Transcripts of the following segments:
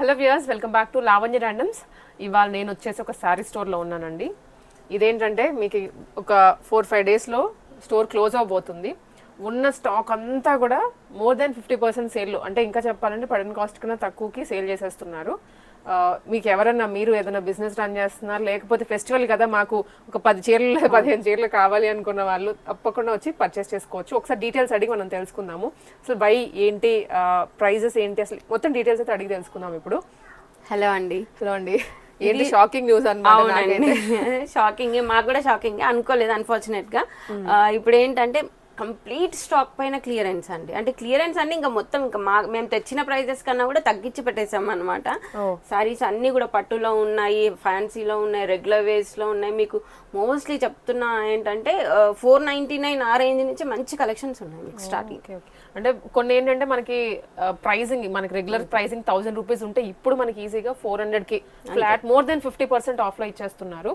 Hello viewers welcome back to Lavanya randoms. ఇవాళ నేను వచ్చేసి ఒక శారీ స్టోర్లో ఉన్నానండి. ఇదేంటంటే మీకు ఒక ఫోర్ ఫైవ్ డేస్లో స్టోర్ క్లోజ్ అవబోతుంది ఉన్న స్టాక్ అంతా కూడా more than fifty percent sale అంటే ఇంకా చెప్పాలంటే పడిన కాస్ట్ కన్నా తక్కువకి సేల్ చేసేస్తున్నారు. మీకు ఎవరన్నా మీరు ఏదైనా బిజినెస్ రన్ చేస్తున్నారు? లేకపోతే ఫెస్టివల్ కదా మాకు ఒక పది చీరలు పదిహేను చీరలు కావాలి అనుకున్న వాళ్ళు తప్పకుండా వచ్చి పర్చేస్ చేసుకోవచ్చు. ఒకసారి డీటెయిల్స్ అడిగి మనం తెలుసుకుందాము. అసలు బై ఏంటి ప్రైజెస్ ఏంటి? అసలు మొత్తం డీటెయిల్స్ అయితే అడిగి తెలుసుకుందాం ఇప్పుడు. హలో అండి. హలో అండి. ఏంటి షాకింగ్ న్యూస్ అన్నమాట అవునండి. షాకింగ్ మాకు కూడా షాకింగ్ అనుకోలేదు అన్ఫార్చునేట్గా. ఆ, ఇప్పుడు ఏంటంటే కంప్లీట్ స్టాక్ పైన క్లియరెన్స్ అండి. అంటే క్లియరెన్స్ అంటే ఇంకా మొత్తం ఇంకా మా మేము తెచ్చిన ప్రైజెస్ కన్నా కూడా తగ్గించి పెట్టేసాం అనమాట. సారీస్ అన్ని కూడా పట్టులో ఉన్నాయి ఫ్యాన్సీలో ఉన్నాయి రెగ్యులర్ వేస్లో ఉన్నాయి. మీకు మోస్ట్లీ చెప్తున్నా ఏంటంటే ఫోర్ నైన్టీ నైన్ ఆ రేంజ్ నుంచి మంచి కలెక్షన్స్ ఉన్నాయి మీకు స్టార్టింగ్ అంటే కొన్ని ఏంటంటే మనకి ప్రైసింగ్ మనకి రెగ్యులర్ ప్రైసింగ్ థౌసండ్ రూపీస్ ఉంటే ఇప్పుడు మనకి ఈజీగా ఫోర్ హండ్రెడ్కి flat more than fifty percent ఆఫ్లో ఇచ్చేస్తున్నారు.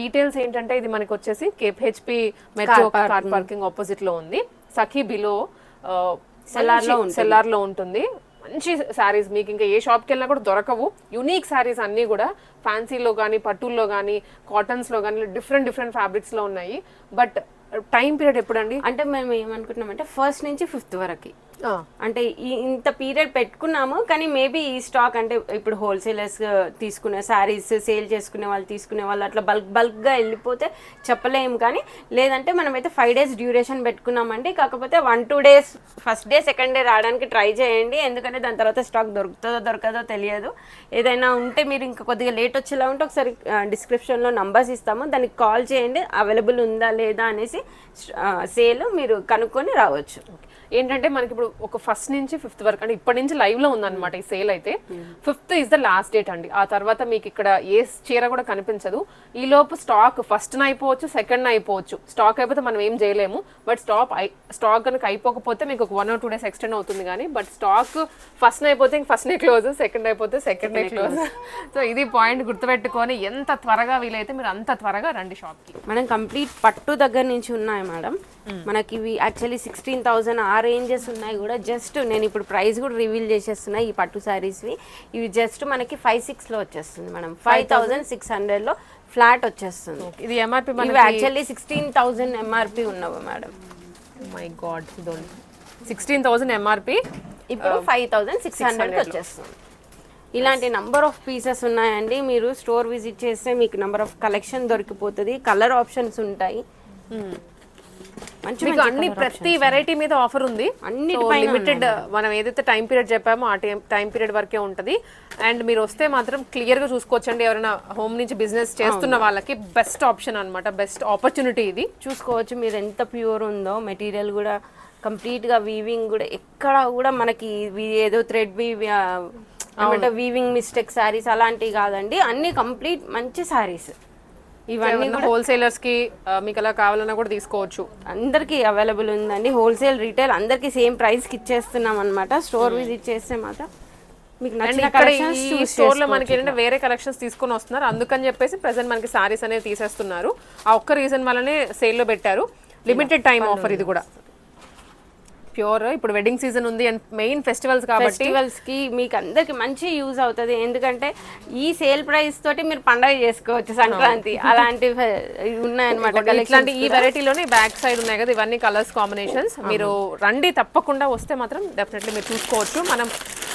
డీటెయిల్స్ ఏంటంటే ఇది మనకి వచ్చేసి కేపిహెచ్పి మెట్రో కార్ పార్కింగ్ ఆపోజిట్లో ఉంది. సఖీ బిలో సెల్లార్లో సెల్లార్లో ఉంటుంది. మంచి శారీస్ మీకు ఇంకా ఏ షాప్కి వెళ్ళినా కూడా దొరకవు. యునీక్ శారీస్ అన్నీ కూడా ఫ్యాన్సీలో కానీ పట్టుల్లో కానీ కాటన్స్లో కానీ డిఫరెంట్ డిఫరెంట్ ఫ్యాబ్రిక్స్లో ఉన్నాయి. బట్ టైం పీరియడ్ ఎప్పుడండి? అంటే మేము ఏమనుకుంటున్నామంటే ఫస్ట్ నుంచి ఫిఫ్త్ వరకు. అంటే ఇంత పీరియడ్ పెట్టుకున్నాము కానీ మేబీ ఈ స్టాక్ అంటే ఇప్పుడు హోల్సేలర్స్ తీసుకునే శారీస్ సేల్ చేసుకునే వాళ్ళు తీసుకునే వాళ్ళు అట్లా బల్క్ బల్క్గా వెళ్ళిపోతే చెప్పలేము కానీ లేదంటే మనమైతే ఫైవ్ డేస్ డ్యూరేషన్ పెట్టుకున్నామండి. కాకపోతే one two days first day second day రావడానికి ట్రై చేయండి. ఎందుకంటే దాని తర్వాత స్టాక్ దొరుకుతుందో దొరకదో తెలియదు. ఏదైనా ఉంటే మీరు ఇంకా కొద్దిగా లేట్ వచ్చేలా ఉంటే ఒకసారి డిస్క్రిప్షన్లో నంబర్స్ ఇస్తాము. దానికి కాల్ చేయండి. అవైలబుల్ ఉందా లేదా అనేసి సేల్ మీరు కనుక్కొని రావచ్చు. ఏంటంటే మనకి ఇప్పుడు ఒక ఫస్ట్ నుంచి ఫిఫ్త్ వరకు అంటే ఇప్పటి నుంచి లైవ్లో ఉందన్నమాట ఈ సేల్ అయితే. Fifth is the last date అండి. ఆ తర్వాత మీకు ఇక్కడ ఏ చీర కూడా కనిపించదు. ఈ లోపు స్టాక్ ఫస్ట్ అయిపోవచ్చు సెకండ్ అయిపోవచ్చు. స్టాక్ అయిపోతే మనం ఏం చేయలేము. బట్ స్టాక్ స్టాక్ కనుక అయిపోకపోతే మీకు ఒక one or two days extend అవుతుంది కానీ బట్ స్టాక్ ఫస్ట్ అయిపోతే ఇంక ఫస్ట్ నే క్లోజ్ సెకండ్ అయిపోతే సెకండ్ నే క్లోజ్ సో ఇది పాయింట్ గుర్తుపెట్టుకొని ఎంత త్వరగా వీలైతే మీరు అంత త్వరగా రండి షాప్కి. మనం కంప్లీట్ పట్టు దగ్గర నుంచి ఉన్నాయి మేడం మనకి ఇవి యాక్చువల్లీ సిక్స్టీన్ థౌసండ్ ఆ రేంజెస్ ఉన్నాయి కూడా. జస్ట్ నేను ఇప్పుడు ప్రైస్ కూడా రివీల్ చేసేస్తున్నా ఈ పట్టు శారీస్వి ఇవి జస్ట్ మనకి ఫైవ్ సిక్స్లో వచ్చేస్తుంది మేడం. ఫైవ్ థౌసండ్ సిక్స్ హండ్రెడ్లో ఫ్లాట్ వచ్చేస్తుంది. ఇది ఎంఆర్పి ఇవి యాక్చువల్లీ సిక్స్టీన్ థౌసండ్ ఎంఆర్పి ఉన్నవి మేడం. మై గాడ్ ఇదోండి. సిక్స్టీన్ థౌసండ్ ఎంఆర్పి ఇప్పుడు ఫైవ్ థౌసండ్ సిక్స్ హండ్రెడ్కి వచ్చేస్తుంది. ఇలాంటి నంబర్ ఆఫ్ పీసెస్ ఉన్నాయండి. మీరు స్టోర్ విజిట్ చేస్తే మీకు నంబర్ ఆఫ్ కలెక్షన్ దొరికిపోతుంది. కలర్ ఆప్షన్స్ ఉంటాయి. మంచి మీకు అన్ని ప్రతి వెరైటీ మీద ఆఫర్ ఉంది. అన్నిటిపైన లిమిటెడ్ మనం ఏదైతే టైం పీరియడ్ చెప్పామో ఆ టైం టైం పీరియడ్ వరకే ఉంటది. అండ్ మీరు వస్తే మాత్రం క్లియర్గా చూసుకోవచ్చండి. ఎవరైనా హోమ్ నుంచి బిజినెస్ చేస్తున్న వాళ్ళకి బెస్ట్ ఆప్షన్ అన్నమాట. బెస్ట్ ఆపర్చునిటీ ఇది. చూసుకోవచ్చు మీరు ఎంత ప్యూర్ ఉందో. మెటీరియల్ కూడా కంప్లీట్గా వీవింగ్ కూడా ఎక్కడ కూడా మనకి ఏదో థ్రెడ్ ఏమంటే వీవింగ్ మిస్టేక్ శారీస్ అలాంటివి కాదండి. అన్ని కంప్లీట్ మంచి శారీస్ ఇవన్నీ హోల్సేలర్స్కి మీకు అలా కావాలన్నా కూడా తీసుకోవచ్చు. అందరికీ అవైలబుల్ ఉందండి. హోల్సేల్ రీటైల్ అందరికీ సేమ్ ప్రైస్కి ఇచ్చేస్తున్నాం అనమాట స్టోర్ విజిట్ చేస్తే మాత్రం మీకు నచ్చిన కలెక్షన్స్ ఈ స్టోర్లో మనకి ఏంటంటే వేరే కలెక్షన్స్ తీసుకొని వస్తున్నారు. అందుకని చెప్పేసి ప్రెసెంట్ మనకి సారీస్ అనేవి తీసేస్తున్నారు. ఆ ఒక్క రీజన్ వల్లనే సేల్లో పెట్టారు. లిమిటెడ్ టైం ఆఫర్ ఇది కూడా. ప్యూర్. ఇప్పుడు వెడ్డింగ్ సీజన్ ఉంది అండ్ మెయిన్ ఫెస్టివల్స్ కాబట్టి ఫెస్టివల్స్కి మీకు అందరికి మంచి యూజ్ అవుతుంది. ఎందుకంటే ఈ సేల్ ప్రైస్ తోటి మీరు పండగ చేసుకోవచ్చు సంక్రాంతి. అలాంటి ఉన్నాయన్నమాట ఇట్లాంటి ఈ వెరైటీలోనే బ్యాక్ సైడ్ ఉన్నాయి కదా ఇవన్నీ కలర్స్ కాంబినేషన్స్ మీరు రండి తప్పకుండా వస్తే మాత్రం డెఫినెట్లీ మీరు చూసుకోవచ్చు. మనం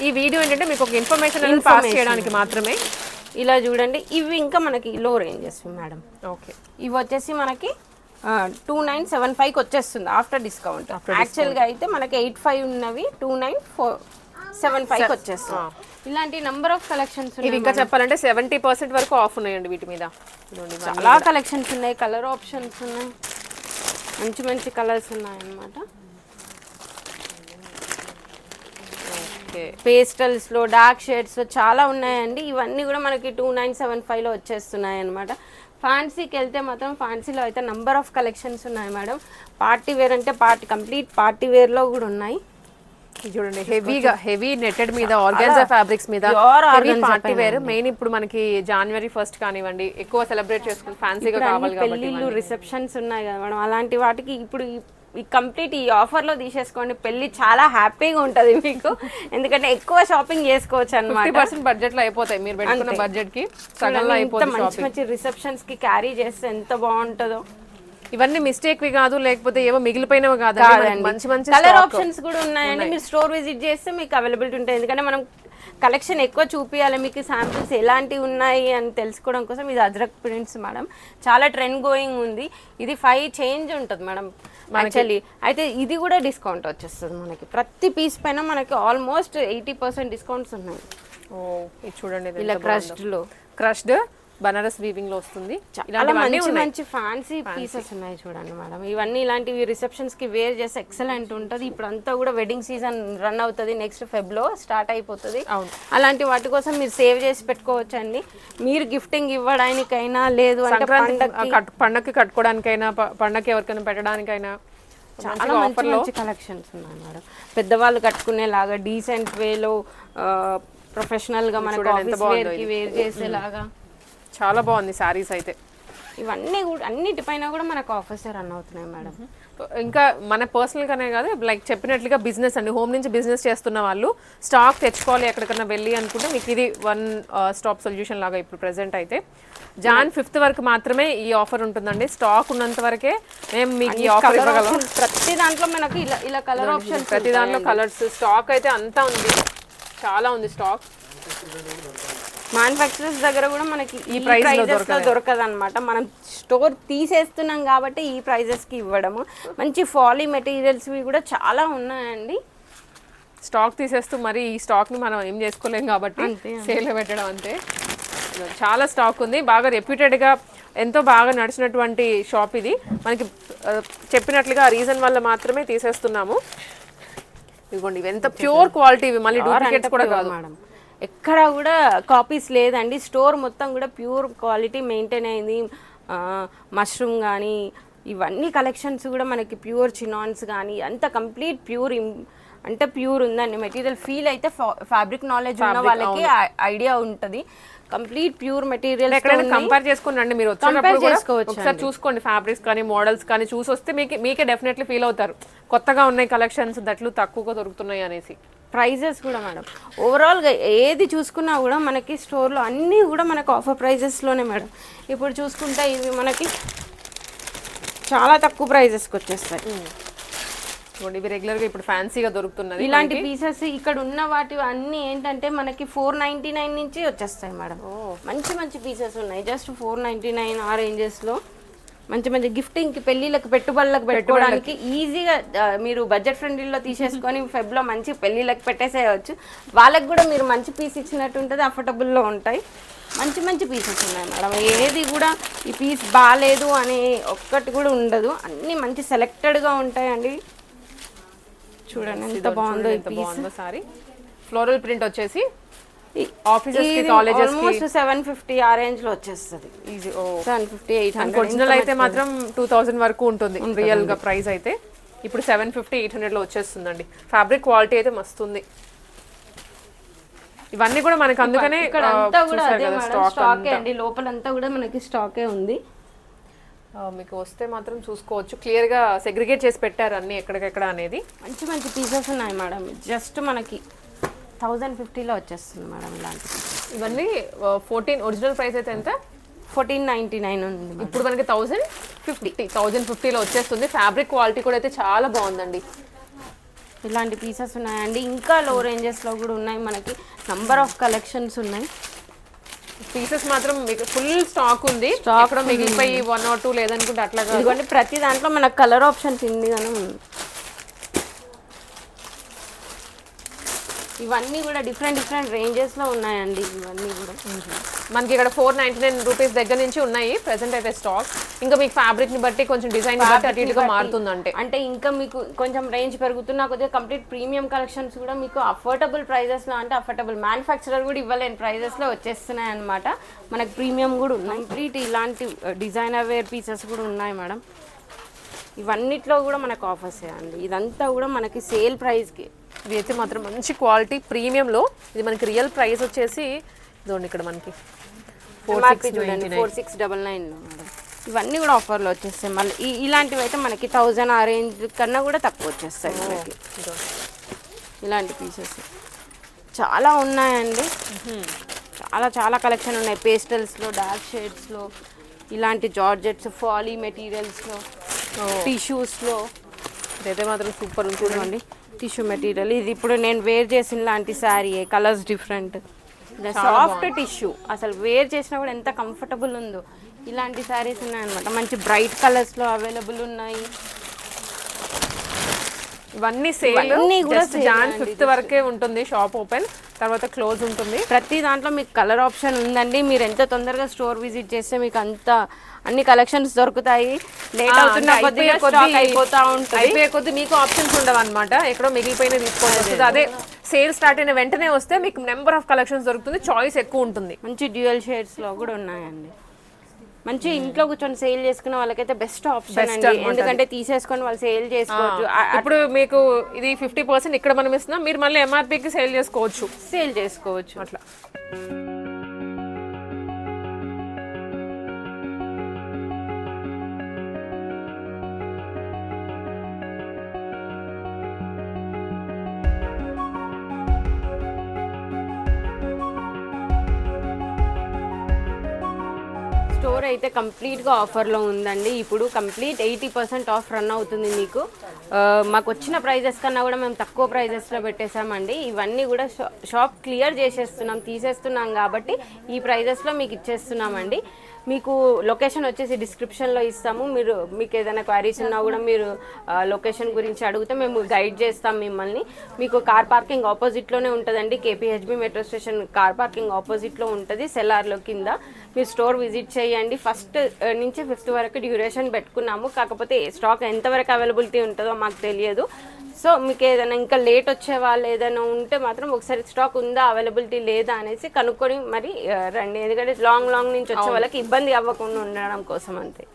ఈ వీడియో ఏంటంటే మీకు ఒక ఇన్ఫర్మేషన్ పాస్ చేయడానికి మాత్రమే. ఇలా చూడండి. ఇవి ఇంకా మనకి లో రేంజెస్ మేడం. ఓకే ఇవి వచ్చేసి మనకి టూ నైన్ సెవెన్ ఫైవ్కి వచ్చేస్తుంది ఆఫ్టర్ డిస్కౌంట్ యాక్చువల్గా అయితే మనకి ఎయిట్ ఫైవ్ ఉన్నవి టూ నైన్ ఫోర్ సెవెన్ ఫైవ్కి వచ్చేస్తుంది. ఇలాంటి నంబర్ ఆఫ్ కలెక్షన్స్ ఇవి ఇంకా చెప్పాలంటే సెవెంటీ పర్సెంట్ వరకు ఆఫ్ ఉన్నాయండి వీటి మీద. చాలా కలెక్షన్స్ ఉన్నాయి కలర్ ఆప్షన్స్ ఉన్నాయి. మంచి మంచి కలర్స్ ఉన్నాయి అన్నమాట ఓకే పేస్టల్స్లో డార్క్ షేడ్స్లో చాలా ఉన్నాయండి. ఇవన్నీ కూడా మనకి టూ నైన్ సెవెన్ ఫైవ్లో వచ్చేస్తున్నాయి అనమాట ఫ్యాన్సీకి వెళ్తే మాత్రం ఫ్యాన్సీలో అయితే నంబర్ ఆఫ్ కలెక్షన్స్ ఉన్నాయి మేడం. పార్టీ వేర్ అంటే పార్టీ కంప్లీట్ పార్టీ వేర్లో కూడా ఉన్నాయి. చూడండి హెవీగా హెవీ నెట్టెడ్ మీద ఆర్గాన్జా ఫ్యాబ్రిక్స్ మీద పార్టీ వేర్ మెయిన్ ఇప్పుడు మనకి జనవరి ఫస్ట్ కానివ్వండి ఎక్కువ సెలబ్రేట్ చేసుకుని ఫ్యాన్సీగా కావాలి పెళ్ళిళ్ళు రిసెప్షన్స్ ఉన్నాయి కదా మేడం. అలాంటి వాటికి ఇప్పుడు ఈ కంప్లీట్ ఈ ఆఫర్లో తీసేసుకోండి. పెళ్ళి చాలా హ్యాపీగా ఉంటుంది మీకు. ఎందుకంటే ఎక్కువ షాపింగ్ చేసుకోవచ్చు అనమాట పర్సెంట్ బడ్జెట్లో అయిపోతాయి. మీరు పెట్టుకున్న అంతే. బడ్జెట్కి సగంలో ఇంత అయిపోతుంది మంచి మంచి రిసెప్షన్స్కి క్యారీ చేస్తే ఎంత బాగుంటుందో. ఇవన్నీ మిస్టేక్ వి కాదు లేకపోతే ఏవో మిగిలిపోయినవి కాదు మంచి మంచి కలర్. ఆప్షన్స్ కూడా ఉన్నాయండి. మీరు స్టోర్ విజిట్ చేస్తే మీకు అవైలబిలిటీ ఉంటాయి. ఎందుకంటే మనం కలెక్షన్ ఎక్కువ చూపించాలి మీకు శాంపిల్స్ ఎలాంటివి ఉన్నాయి అని తెలుసుకోవడం కోసం ఇది అజ్రక్ ప్రింట్స్ మేడం చాలా ట్రెండ్ గోయింగ్ ఉంది. ఇది ఫైవ్ చేంజ్ ఉంటుంది మేడం యాక్చువల్లీ అయితే ఇది కూడా డిస్కౌంట్ వచ్చేస్తుంది మనకి. ప్రతి పీస్ పైన మనకి ఆల్మోస్ట్ ఎయిటీ పర్సెంట్ డిస్కౌంట్స్ ఉన్నాయి. చూడండి ఇలా క్రష్డ్లో. క్రష్డ్ బనారస్ వీవింగ్లో వస్తుంది. చాలా మంచి ఫ్యాన్సీ పీసెస్ ఉన్నాయి చూడండి మేడం ఇవన్నీ ఇలాంటివి రిసెప్షన్స్కి వేర్ చేస్తే ఎక్సలెంట్ ఉంటుంది. ఇప్పుడు అంతా కూడా వెడ్డింగ్ సీజన్ రన్ అవుతుంది. నెక్స్ట్ ఫెబ్లో స్టార్ట్ అయిపోతుంది. అలాంటి వాటి కోసం మీరు సేవ్ చేసి పెట్టుకోవచ్చు అండి మీరు గిఫ్టింగ్ ఇవ్వడానికైనా లేదు అంటే పండగకి కట్- పండగకి కట్టుకోవడానికైనా పండగకి ఎవరికైనా పెట్టడానికైనా చాలా మంచి కలెక్షన్స్ ఉన్నాయి మేడం పెద్దవాళ్ళు కట్టుకునేలాగా డీసెంట్ వేలో ప్రొఫెషనల్గా మనకు చూడండి ఎంత ఆఫీస్ బాగుందో వేర్కి వేర్ చేసేలాగా. చాలా బాగుంది సారీస్ అయితే. ఇవన్నీ కూడా అన్నిటిపైన కూడా మనకు ఆఫర్స్ రన్ అవుతున్నాయి మేడం. ఇంకా మన పర్సనల్ గానే కాదు లైక్ చెప్పినట్లుగా బిజినెస్ అండి. హోమ్ నుంచి బిజినెస్ చేస్తున్న వాళ్ళు స్టాక్ తెచ్చుకోవాలి ఎక్కడికన్నా వెళ్ళి అనుకుంటే మీకు ఇది వన్ స్టాప్ సొల్యూషన్ లాగా ఇప్పుడు ప్రెసెంట్ అయితే. జాన్ ఫిఫ్త్ వరకు మాత్రమే ఈ ఆఫర్ ఉంటుందండి. స్టాక్ ఉన్నంత వరకే మేము మీకు ఈ ఆఫర్ ఇవ్వగలం. ప్రతి దాంట్లో మనకి ఇలా ఇలా కలర్ ఆప్షన్ ప్రతి దాంట్లో కలర్స్ స్టాక్ అయితే అంతా ఉంది. చాలా ఉంది స్టాక్ మ్యానుఫ్యాక్చరర్స్ దగ్గర కూడా మనకి ఈ ప్రైజెస్లో దొరకదు. అనమాట మనం స్టోర్ తీసేస్తున్నాం కాబట్టి ఈ ప్రైజెస్కి ఇవ్వడము. మంచి ఫాలీ మెటీరియల్స్ కూడా చాలా ఉన్నాయండి. స్టాక్ తీసేస్తూ మరి ఈ స్టాక్ని మనం ఏం చేసుకోలేం కాబట్టి సేల్ పెట్టడం అంతే. చాలా స్టాక్ ఉంది. బాగా రెప్యూటెడ్గా ఎంతో బాగా నడిచినటువంటి షాప్ ఇది. మనకి చెప్పినట్లుగా రీజన్ వల్ల మాత్రమే తీసేస్తున్నాము. ఇదిగోండి ఇవి ఎంత ప్యూర్ క్వాలిటీ ఇవి. మళ్ళీ డూప్లికేట్స్ కూడా కాదు. మేడం ఎక్కడ కూడా కాపీస్ లేదండి. స్టోర్ మొత్తం కూడా ప్యూర్ క్వాలిటీ మెయింటైన్ అయింది. మష్రూమ్ కానీ ఇవన్నీ కలెక్షన్స్ కూడా మనకి ప్యూర్ చినాన్స్ కానీ అంత కంప్లీట్ ప్యూర్ అంటే ప్యూర్ ఉందండి. మెటీరియల్ ఫీల్ అయితే ఫ్యాబ్రిక్ నాలెడ్జ్ ఉన్న వాళ్ళకి ఐడియా ఉంటుంది. కంప్లీట్ ప్యూర్ మెటీరియల్ ఎక్కడైనా కంపేర్ చేసుకుని రండి మీరు కూడా? చేసుకోవచ్చు ఒకసారి చూసుకోండి ఫ్యాబ్రిక్స్ కానీ మోడల్స్ కానీ చూసి వస్తే మీకు మీకే డెఫినెట్లీ ఫీల్ అవుతారు. కొత్తగా ఉన్నాయి కలెక్షన్స్ దట్లు తక్కువగా దొరుకుతున్నాయి అనేసి. ప్రైజెస్ కూడా మేడం. ఓవరాల్గా ఏది చూసుకున్నా కూడా మనకి స్టోర్లో అన్నీ కూడా మనకు ఆఫర్ ప్రైజెస్లోనే మేడం. ఇప్పుడు చూసుకుంటే ఇవి మనకి చాలా తక్కువ ప్రైజెస్కి వచ్చేస్తాయి. చూడండి ఇవి రెగ్యులర్గా ఇప్పుడు ఫ్యాన్సీగా దొరుకుతున్నది ఇలాంటి పీసెస్ ఇక్కడ ఉన్న వాటి అన్నీ ఏంటంటే మనకి ఫోర్ నైంటీ నైన్ నుంచి వచ్చేస్తాయి మేడం. మంచి మంచి పీసెస్ ఉన్నాయి. జస్ట్ ఫోర్ నైంటీ నైన్ ఆ రేంజెస్లో మంచి మంచి గిఫ్టింగ్కి పెళ్ళిళ్ళకి పెట్టుబడులకు పెట్టుకోవడానికి ఈజీగా మీరు బడ్జెట్ ఫ్రెండ్లీలో తీసేసుకొని ఫెబ్లో మంచి పెళ్ళిళ్ళకి పెట్టేసేయచ్చు వాళ్ళకి కూడా మీరు మంచి పీస్ ఇచ్చినట్టు ఉంటుంది అఫోర్డబుల్లో ఉంటాయి. మంచి మంచి పీసెస్ ఉన్నాయి మేడం. ఏది కూడా ఈ పీస్ బాగాలేదు అనే ఒక్కటి కూడా ఉండదు. అన్నీ మంచి సెలెక్టెడ్గా ఉంటాయండి. చూడండి ఎంత బాగుందో ఈ ఎంత పీస్ బాగుందో సారీ. ఫ్లోరల్ ప్రింట్ వచ్చేసి ఆల్మోస్ట్ సెవెన్ ఫిఫ్టీ ఆ రేంజ్లో వచ్చేస్తుంది. Easy seven fifty eight hundred original అయితే మాత్రం టూ థౌసండ్ వరకు ఉంటుంది రియల్గా ప్రైస్ అయితే. ఇప్పుడు సెవెన్ ఫిఫ్టీ ఎయిట్ హండ్రెడ్లో వచ్చేస్తుందండి. ఫ్యాబ్రిక్ క్వాలిటీ అయితే మస్తుంది. ఇవన్నీ కూడా మనకి అందుకనే ఇక్కడ అంతా కూడా అదే స్టాక్ స్టాకే అండి. లోపలంతా కూడా మనకి స్టాకే ఉంది. మీకు వస్తే మాత్రం చూసుకోవచ్చు. క్లియర్గా సెగ్రిగేట్ చేసి పెట్టారు అన్ని ఎక్కడికెక్కడ అనేది. మంచి మంచి పీసెస్ ఉన్నాయి మేడం. జస్ట్ మనకి థౌజండ్ ఫిఫ్టీలో వచ్చేస్తుంది మేడం ఇలాంటి ఇవన్నీ ఫోర్టీన్ ఒరిజినల్ ప్రైస్ అయితే ఎంత? ఫోర్టీన్ నైంటీ నైన్ ఉంది. ఇప్పుడు మనకి థౌసండ్ ఫిఫ్టీ థౌజండ్ ఫిఫ్టీలో వచ్చేస్తుంది. ఫ్యాబ్రిక్ క్వాలిటీ కూడా అయితే చాలా బాగుందండి. ఇలాంటి పీసెస్ ఉన్నాయండి. ఇంకా లో రేంజెస్లో కూడా ఉన్నాయి మనకి. నంబర్ ఆఫ్ కలెక్షన్స్ ఉన్నాయి. పీసెస్ మాత్రం మీకు ఫుల్ స్టాక్ ఉంది. అక్కడ మిగిలిపోయి వన్ ఆర్ టూ లేదనుకుంటే అట్లా కాదు. ప్రతి దాంట్లో మనకు కలర్ ఆప్షన్స్ ఇండిగానే ఉంది ఇవన్నీ కూడా డిఫరెంట్ డిఫరెంట్ రేంజెస్లో ఉన్నాయండి ఇవన్నీ కూడా. మనకి ఇక్కడ ఫోర్ నైన్టీ నైన్ రూపీస్ దగ్గర నుంచి ఉన్నాయి. ప్రెసెంట్ అయితే స్టాక్ ఇంకా మీకు ఫ్యాబ్రిక్ని బట్టి కొంచెం డిజైన్ బట్టి అటు ఇటుగా మారుతుంది అంటే అంటే ఇంకా మీకు కొంచెం రేంజ్ పెరుగుతున్నా కొద్దిగా కంప్లీట్ ప్రీమియం కలెక్షన్స్ కూడా మీకు అఫోర్డబుల్ ప్రైజెస్లో అంటే అఫోర్డబుల్ మ్యానుఫ్యాక్చరర్ కూడా ఇవ్వలేని ప్రైజెస్లో వచ్చేస్తున్నాయి అనమాట మనకి ప్రీమియం కూడా ఉన్నాయి. కంప్లీట్ ఇలాంటి డిజైనర్ వేర్ పీసెస్ కూడా ఉన్నాయి మేడం. ఇవన్నిట్లో కూడా మనకు ఆఫర్స్ అండి. ఇదంతా కూడా మనకి సేల్ ప్రైస్కి ఇది అయితే మాత్రం మంచి క్వాలిటీ ప్రీమియంలో ఇది మనకి రియల్ ప్రైస్ వచ్చేసి ఇదిగోండి ఇక్కడ మనకి ఫోర్ చూడండి సిక్స్ డబల్ నైన్ ఇవన్నీ కూడా ఆఫర్లో వచ్చేస్తాయి. మళ్ళీ ఇలాంటివి అయితే మనకి థౌజండ్ ఆ రేంజ్ కన్నా కూడా తక్కువ వచ్చేస్తాయి మనకి. ఇలాంటి పీసెస్ చాలా ఉన్నాయండి. చాలా చాలా కలెక్షన్ ఉన్నాయి. పేస్టల్స్లో డార్క్ షేడ్స్లో ఇలాంటి జార్జెట్స్ ఫాలీ మెటీరియల్స్లో టిష్యూస్లో ఇదైతే మాత్రం సూపర్ చూడండి. టిష్యూ మెటీరియల్ ఇది ఇప్పుడు నేను వేర్ చేసిన లాంటి sari colours different soft tissue అసలు వేర్ చేసినా కూడా ఎంత కంఫర్టబుల్ ఉందో. ఇలాంటి శారీస్ ఉన్నాయన్నమాట. మంచి బ్రైట్ కలర్స్లో అవైలబుల్ ఉన్నాయి. ఇవన్నీ సేల్ జాన్ ఫిఫ్త్ వరకే ఉంటుంది షాప్ ఓపెన్ తర్వాత క్లోజ్ ఉంటుంది. ప్రతి దాంట్లో మీకు కలర్ ఆప్షన్ ఉందండి. మీరు ఎంత తొందరగా స్టోర్ విజిట్ చేస్తే మీకు అంత అన్ని కలెక్షన్స్ దొరుకుతాయి. లేట్ అవుతున్న కొద్దిగా కొద్దీ- అయిపోతా అయిపోయే కొద్ది మీకు ఆప్షన్స్ ఉండవు అనమాట ఎక్కడో మిగిలిపోయిన వస్తుంది అదే సేల్ స్టార్ట్ అయిన వెంటనే వస్తే మీకు నెంబర్ ఆఫ్ కలెక్షన్స్ దొరుకుతుంది చాయిస్ ఎక్కువ ఉంటుంది. మంచి డ్యూయల్ షేడ్స్లో కూడా ఉన్నాయండి. మంచి ఇంట్లో కూర్చొని సేల్ చేసుకున్న వాళ్ళకైతే బెస్ట్ ఆప్షన్ అండి. ఎందుకంటే తీసేసుకొని వాళ్ళు సేల్ చేసుకోవచ్చు. ఇప్పుడు మీకు ఇది ఫిఫ్టీ పర్సెంట్ ఇక్కడ మనం ఇస్తున్నాం మీరు మళ్ళీ ఎంఆర్పీకి సేల్ చేసుకోవచ్చు. సేల్ చేసుకోవచ్చు. అట్లా. అయితే కంప్లీట్గా ఆఫర్లో ఉందండి. ఇప్పుడు complete eighty percent off run అవుతుంది మీకు. మాకు వచ్చిన ప్రైజెస్ కన్నా కూడా మేము తక్కువ ప్రైజెస్లో పెట్టేశామండి. ఇవన్నీ కూడా షా- షాప్ క్లియర్ చేసేస్తున్నాం తీసేస్తున్నాం కాబట్టి ఈ ప్రైజెస్లో మీకు ఇచ్చేస్తున్నామండి. మీకు లొకేషన్ వచ్చేసి డిస్క్రిప్షన్లో ఇస్తాము. మీరు మీకు ఏదైనా క్వైరీస్ ఉన్నా కూడా మీరు లొకేషన్ గురించి అడిగితే మేము గైడ్ చేస్తాం మిమ్మల్ని. మీకు కార్ పార్కింగ్ ఆపోజిట్లోనే ఉంటుందండి. KPHB metro station car parking ఆపోజిట్లో ఉంటుంది సెల్లార్లో కింద. మీరు స్టోర్ విజిట్ చేయండి. ఫస్ట్ నుంచి ఫిఫ్త్ వరకు డ్యూరేషన్ పెట్టుకున్నాము. కాకపోతే స్టాక్ ఎంతవరకు అవైలబిలిటీ ఉంటుందో మాకు తెలియదు. సో మీకు ఏదైనా ఇంకా లేట్ వచ్చే వాళ్ళు ఏదైనా ఉంటే మాత్రం ఒకసారి స్టాక్ ఉందా అవైలబిలిటీ లేదా అనేసి కనుక్కొని మరి రండి. ఎందుకంటే లాంగ్ లాంగ్ నుంచి వచ్చే వాళ్ళకి ఇబ్బంది అవ్వకుండా ఉండడం కోసం అంతే.